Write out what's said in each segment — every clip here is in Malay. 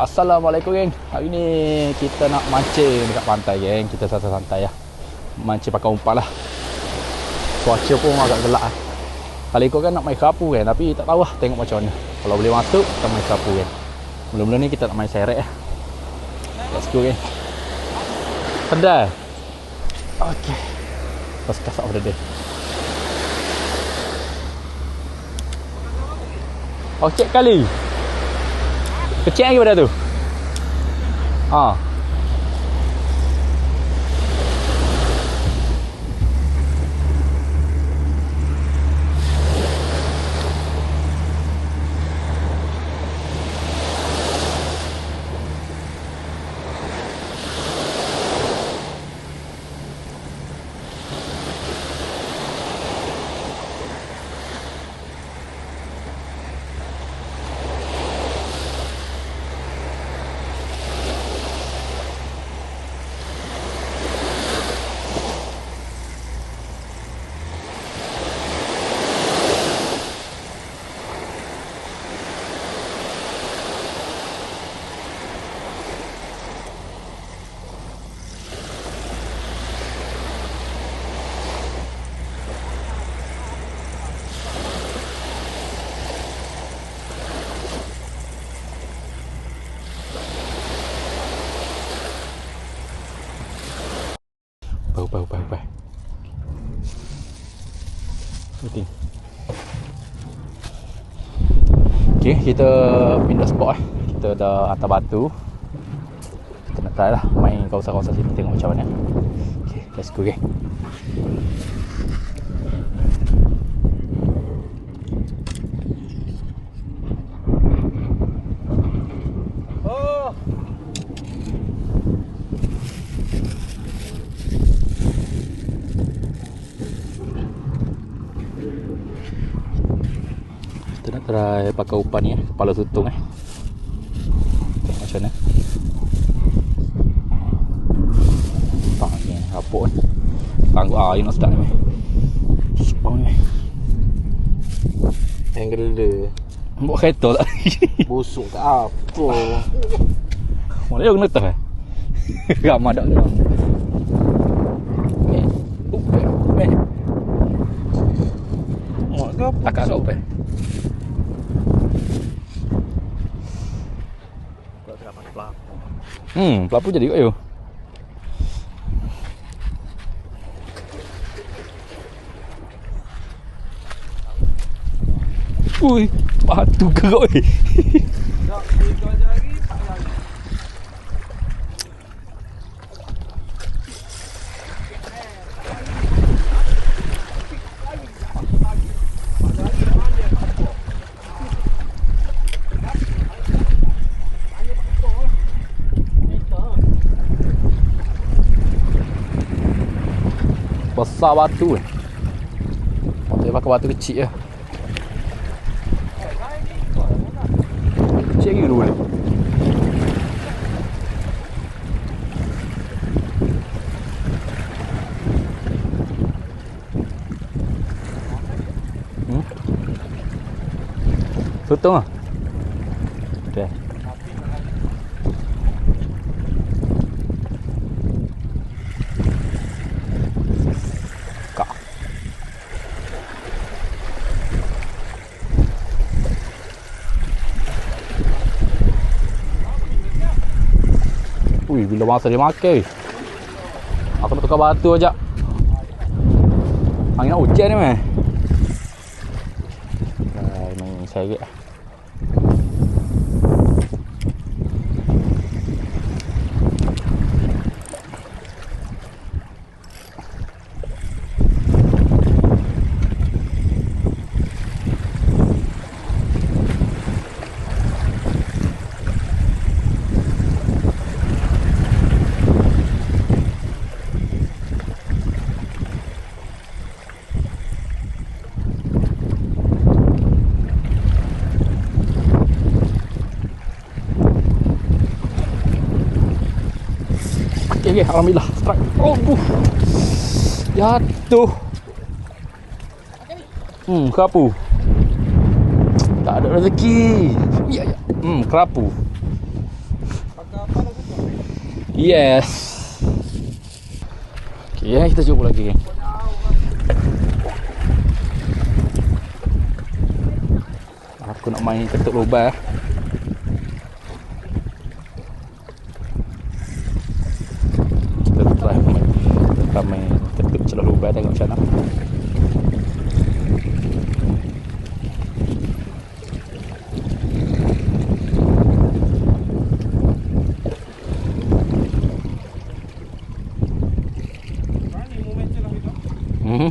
Assalamualaikum geng. Hari ni kita nak mancing dekat pantai geng. Kita santai-santai lah Mancing pakai umpan lah. Cuaca pun agak gelap lah Kali ikut kan nak main kerapu kan Tapi tak tahu lah tengok macam mana. Kalau boleh masuk kita main kerapu kan Mula-mula ni kita nak main seret lah Let's go geng. Pedal Okay cast out of the day Okey kali Kecil lagi pada tu. Ha. Okay, kita pindah spot lah. Kita dah atas batu. Kita nak try lah main kawasan-kawasan sini tengok macam mana. Okay, let's go, okay. Oh. Kita nak try pakai umpan ni eh. Kepala tutung eh. Tengok macam mana. Tak ni rapuk eh. Tangguh ah, you nak start ni. Sepang ni. Angle Buat kereta tak? busuk tak apa. Mana yang kena eh? Ramah dak kena. Eh, upeh, upeh. Mak ke apa? Takak kat upeh. Hmm, pelapu jadi kat you. Ui, batu eh. Besar batu eh. Patut pakai batu kecil je. Kecil lagi dulu boleh. Hmm? Tutung ah. Ui, bila masa dia makan Aku nak tukar batu ajak. Angin nak hujan ni meh. Hai, main seret lah Okay, okay, Alhamdulillah Strike Oh, uh. Jatuh Hmm, kerapu Tak ada rezeki Ya, ya Hmm, kerapu Yes. Okey, eh, kita cuba lagi. Aku nak main ketuk lubang. eh. Kita try main. Kita main ketuk celah lubang tengok macam mana. Berani moment je lah kita. Mhm.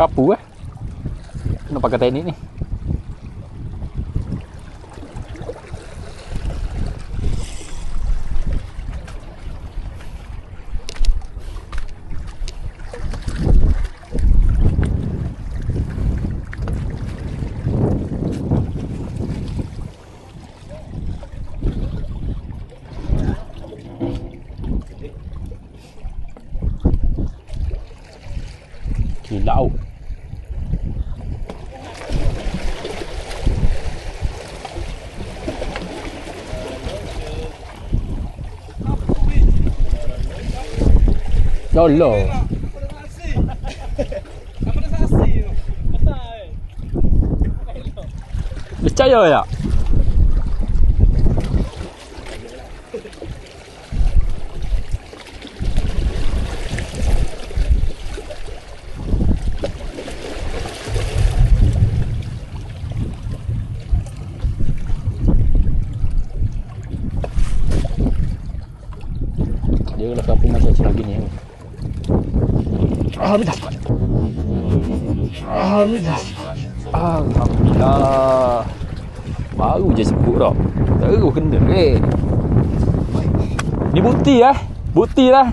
Kapu eh. Nak pakai teknik ni. Pasal. Percaya ya? Dia kalau kapu macam cerah gini ya. Alhamdulillah. Alhamdulillah. Alhamdulillah. Baru je sebut dah. Terus kena eh. Ni bukti eh. Bukti lah.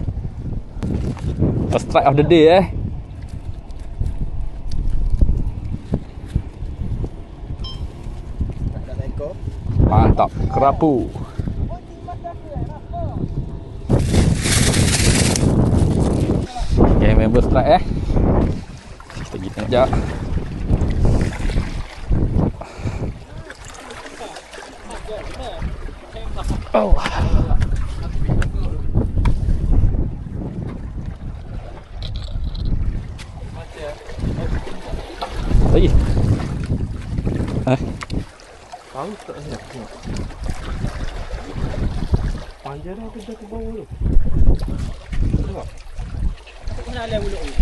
First strike of the day eh. Mantap. Kerapu. Member strike eh. Kita pergi tengok jap. Oh. Lagi. Eh, Tahu tak saya tengok. Panjang dah kerja ke bawah tu. Tengok. Aku kena alih mulut ni.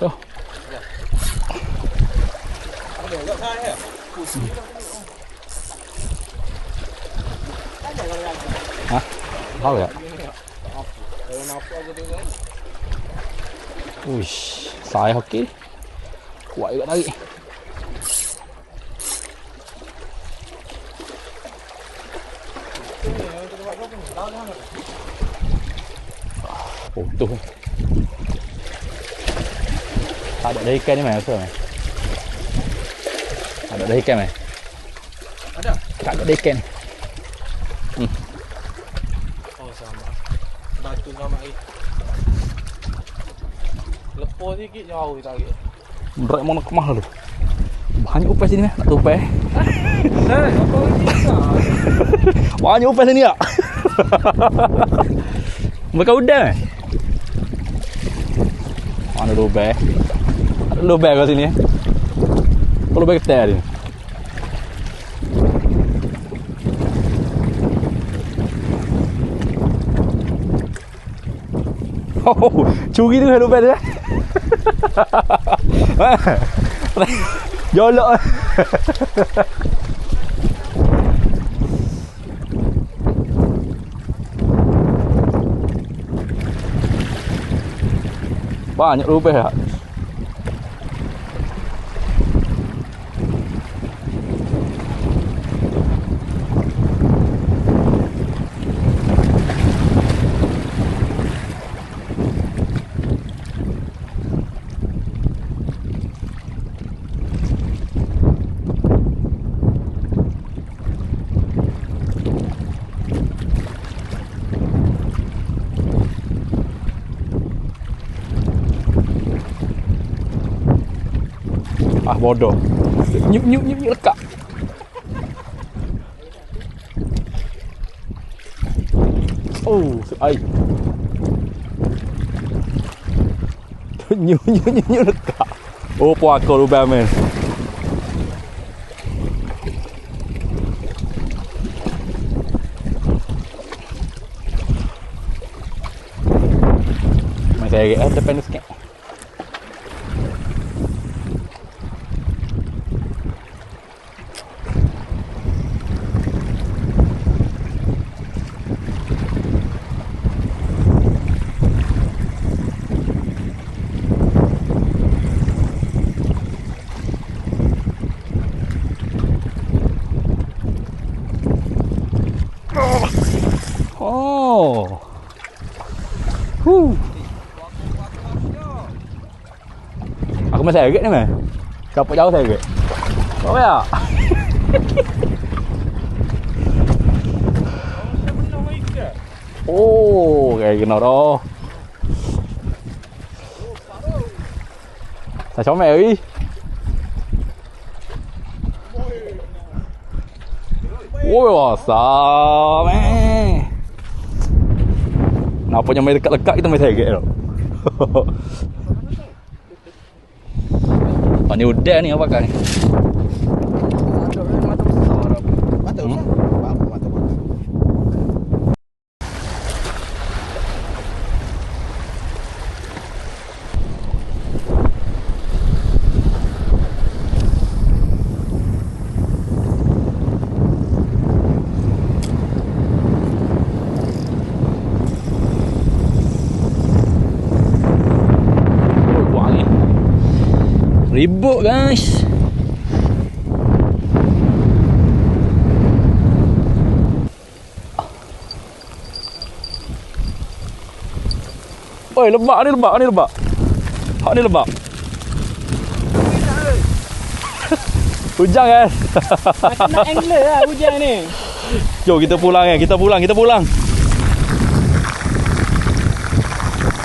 tu. Ada tak saya? Pusing dah. Tahu ya? Aku tengok. Uish, saya okey. Kuat juga tarik. Oh, tu. Tak ada dari ikan ni mai rasa mai. Tak ada dari ikan mai. Ada? Tak ada dari ikan ni. Oh sama. Batu sama air. Lepas sikit jauh dia tarik. Berat mana kemah lu. Banyak upas sini. Nak tu. Eh, lagi tak? Banyak upas sini tak? Bukan udang eh? Mana lubang? Ada lubang kat sini eh? Kau lubang ketel ni. Oh, curi tu lubang vô lỡ ba những lúc về hả? Bodoh. Nyuk nyuk nyuk nyuk lekak. Oh, ai. Nyuk nyuk nyuk nyuk lekak. Oh, puak kau rubah men. Masih ada eh, depan Aku masih agak ni meh. Kapok jauh saya agak. Apa ya? Oh, kayak gini dah. Saya comel oi. Ôi ôi sao mẹ Nào punya main dekat-dekat kita main segek tau Ni udah ni apa kan? ni Mata Hmm? besar. Apa mata besar? Oh kuat ni Ribut guys. Oi lebak ni lebak ni lebak Hak ni lebak Hujan guys. Kena angler lah hujan ni. Jom kita pulang eh. Kita pulang kita pulang.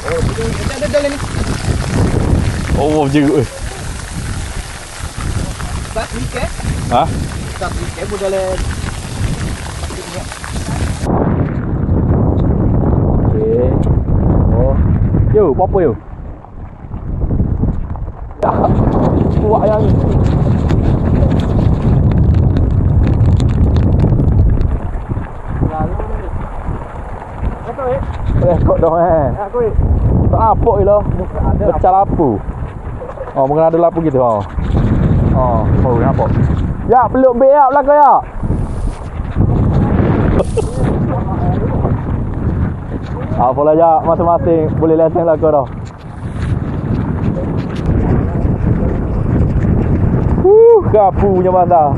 Ada ada dalam ni. Oh jeruk Sat wiket. Ha? Sat wiket pun dalam. Okay. Oh. Yo, apa yo? Kuat yang ni. Apa eh? Rekod dah eh. Aku eh. Tak apa je lah. Pecah lapu. Oh, mungkin ada lapu gitu. Oh. Oh, mau apa? Ya, peluk beg ya belakang ya. Apalah ya, masing-masing boleh lesen lah kau dah. Huh, kapu punya bandar.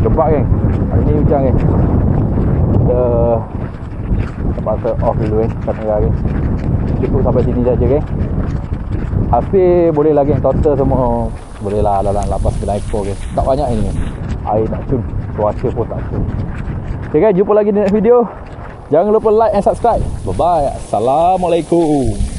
Cepat geng. Hari ni hujan geng. Kita terpaksa off dulu geng. Kat tengah. Cukup sampai sini saja geng. Hasil boleh lagi total semua boleh lah dalam 8 ekor geng. Tak banyak ini. Air tak cun. Cuaca pun tak cun. Okay guys, jumpa lagi di next video. Jangan lupa like and subscribe. Bye bye. Assalamualaikum.